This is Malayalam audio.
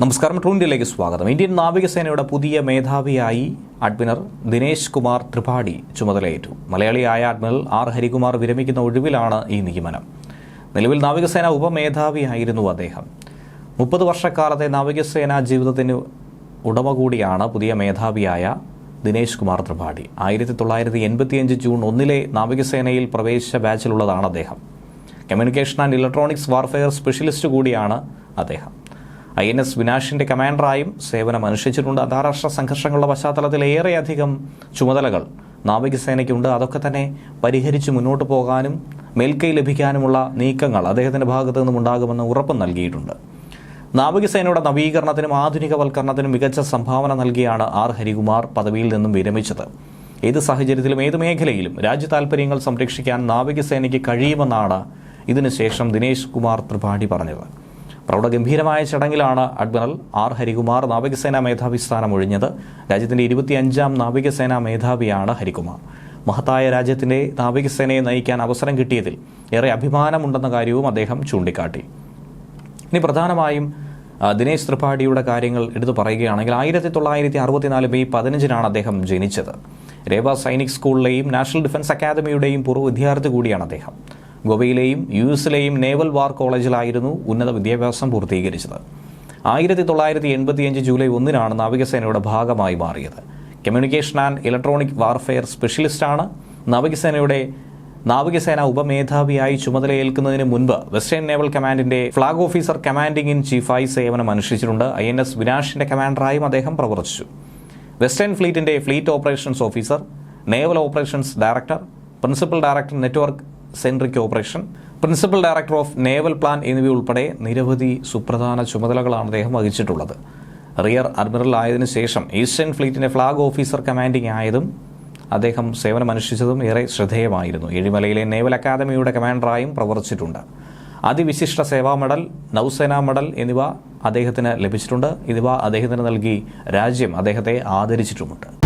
നമസ്കാരം ട്രൂ ഇന്ത്യയിലേക്ക് സ്വാഗതം. ഇന്ത്യൻ നാവികസേനയുടെ പുതിയ മേധാവിയായി അഡ്മിറൽ ദിനേശ് കുമാർ ത്രിപാഠി ചുമതലയേറ്റു. മലയാളിയായ അഡ്മിറൽ ആർ. ഹരികുമാർ വിരമിക്കുന്ന ഒഴിവിലാണ് ഈ നിയമനം നിലവിൽ നാവികസേന ഉപമേധാവിയായിരുന്നു അദ്ദേഹം. മുപ്പത് വർഷക്കാലത്തെ നാവികസേന ജീവിതത്തിന് ഉടമ കൂടിയാണ് പുതിയ മേധാവിയായ ദിനേശ് കുമാർ ത്രിപാഠി. ആയിരത്തി തൊള്ളായിരത്തി എൺപത്തിയഞ്ച് ജൂൺ ഒന്നിലെ നാവികസേനയിൽ പ്രവേശിച്ച ബാച്ചിലുള്ളതാണ് അദ്ദേഹം. Communication and electronics warfare specialist കൂടിയാണ് അദ്ദേഹം. ഐ എൻ എസ് വിനാഷിന്റെ കമാൻഡറായും സേവനം അനുഷ്ഠിച്ചിട്ടുണ്ട്. അന്താരാഷ്ട്ര സംഘർഷങ്ങളുടെ പശ്ചാത്തലത്തിൽ ഏറെയധികം ചുമതലകൾ നാവികസേനയ്ക്കുണ്ട് അതൊക്കെ തന്നെ പരിഹരിച്ച് മുന്നോട്ട് പോകാനും മേൽക്കൈ ലഭിക്കാനുമുള്ള നീക്കങ്ങൾ അദ്ദേഹത്തിന്റെ ഭാഗത്തു നിന്നും ഉണ്ടാകുമെന്ന് ഉറപ്പ് നൽകിയിട്ടുണ്ട്. നാവികസേനയുടെ നവീകരണത്തിനും ആധുനികവൽക്കരണത്തിനും മികച്ച സംഭാവന നൽകിയാണ് ആർ. ഹരികുമാർ പദവിയിൽ നിന്നും വിരമിച്ചത്. ഏത് സാഹചര്യത്തിലും ഏത് മേഖലയിലും രാജ്യ താൽപ്പര്യങ്ങൾ സംരക്ഷിക്കാൻ നാവികസേനയ്ക്ക് കഴിയുമെന്നാണ് ഇതിനുശേഷം ദിനേശ് കുമാർ ത്രിപാഠി പറഞ്ഞത്. പ്രൗഢഗംഭീരമായ ചടങ്ങിലാണ് അഡ്മിറൽ ആർ ഹരികുമാർ നാവികസേനാ മേധാവി സ്ഥാനം ഒഴിഞ്ഞത്. രാജ്യത്തിന്റെ ഇരുപത്തിയഞ്ചാം നാവികസേനാ മേധാവിയാണ് ഹരികുമാർ. മഹത്തായ രാജ്യത്തിന്റെ നാവികസേനയെ നയിക്കാൻ അവസരം കിട്ടിയതിൽ ഏറെ അഭിമാനമുണ്ടെന്ന കാര്യവും അദ്ദേഹം ചൂണ്ടിക്കാട്ടി. ഇനി പ്രധാനമായും ദിനേശ് ത്രിപാഠിയുടെ കാര്യങ്ങൾ എടുത്തു പറയുകയാണെങ്കിൽ ആയിരത്തി തൊള്ളായിരത്തി അറുപത്തിനാല് മെയ് പതിനഞ്ചിനാണ് അദ്ദേഹം ജനിച്ചത്. രേവ സൈനിക് സ്കൂളിലെയും നാഷണൽ ഡിഫൻസ് അക്കാദമിയുടെയും പൂർവ വിദ്യാർത്ഥി കൂടിയാണ് അദ്ദേഹം. ഗോവയിലെയും യു എസിലെയും നേവൽ വാർ കോളേജിലായിരുന്നു ഉന്നത വിദ്യാഭ്യാസം പൂർത്തീകരിച്ചത്. ആയിരത്തി തൊള്ളായിരത്തി എൺപത്തിയഞ്ച് ജൂലൈ ഒന്നിനാണ് നാവികസേനയുടെ ഭാഗമായി മാറിയത്. കമ്മ്യൂണിക്കേഷൻ ആൻഡ് ഇലക്ട്രോണിക് വാർഫെയർ സ്പെഷ്യലിസ്റ്റാണ് നാവികസേനയുടെ നാവികസേന ഉപമേധാവിയായി ചുമതലയേൽക്കുന്നതിന് മുൻപ് വെസ്റ്റേൺ നേവൽ കമാൻഡിന്റെ ഫ്ളാഗ് ഓഫീസർ കമാൻഡിംഗ് ഇൻ ചീഫായി സേവനം അനുഷ്ഠിച്ചിട്ടുണ്ട്. ഐ എൻ എസ് വിനാഷിന്റെ കമാൻഡറായും അദ്ദേഹം പ്രവർത്തിച്ചു. Western ഫ്ലീറ്റിന്റെ fleet operations officer naval operations director principal director network centric operation. Principal director of naval plan എന്നിവയുൾപ്പെടെ നിരവധി സുപ്രധാന ചുമതലകളാണ് അദ്ദേഹം വഹിച്ചിട്ടുള്ളത്. റിയർ അഡ്മിറൽ ആയതിനു ശേഷം ഈസ്റ്റേൺ ഫ്ലീറ്റിന്റെ ഫ്ലാഗ് ഓഫീസർ കമാൻഡിംഗ് ആയതും അദ്ദേഹം സേവനമനുഷ്ഠിച്ചതും ഏറെ ശ്രദ്ധേയമായിരുന്നു. ഏഴിമലയിലെ നേവൽ അക്കാദമിയുടെ കമാൻഡറായും പ്രവർത്തിച്ചിട്ടുണ്ട്. അതിവിശിഷ്ട സേവാ മെഡൽ നൗസേന മെഡൽ എന്നിവ അദ്ദേഹത്തിന് ലഭിച്ചിട്ടുണ്ട്. ഇവ അദ്ദേഹത്തിന് നൽകി രാജ്യം അദ്ദേഹത്തെ ആദരിച്ചിട്ടുമുണ്ട്.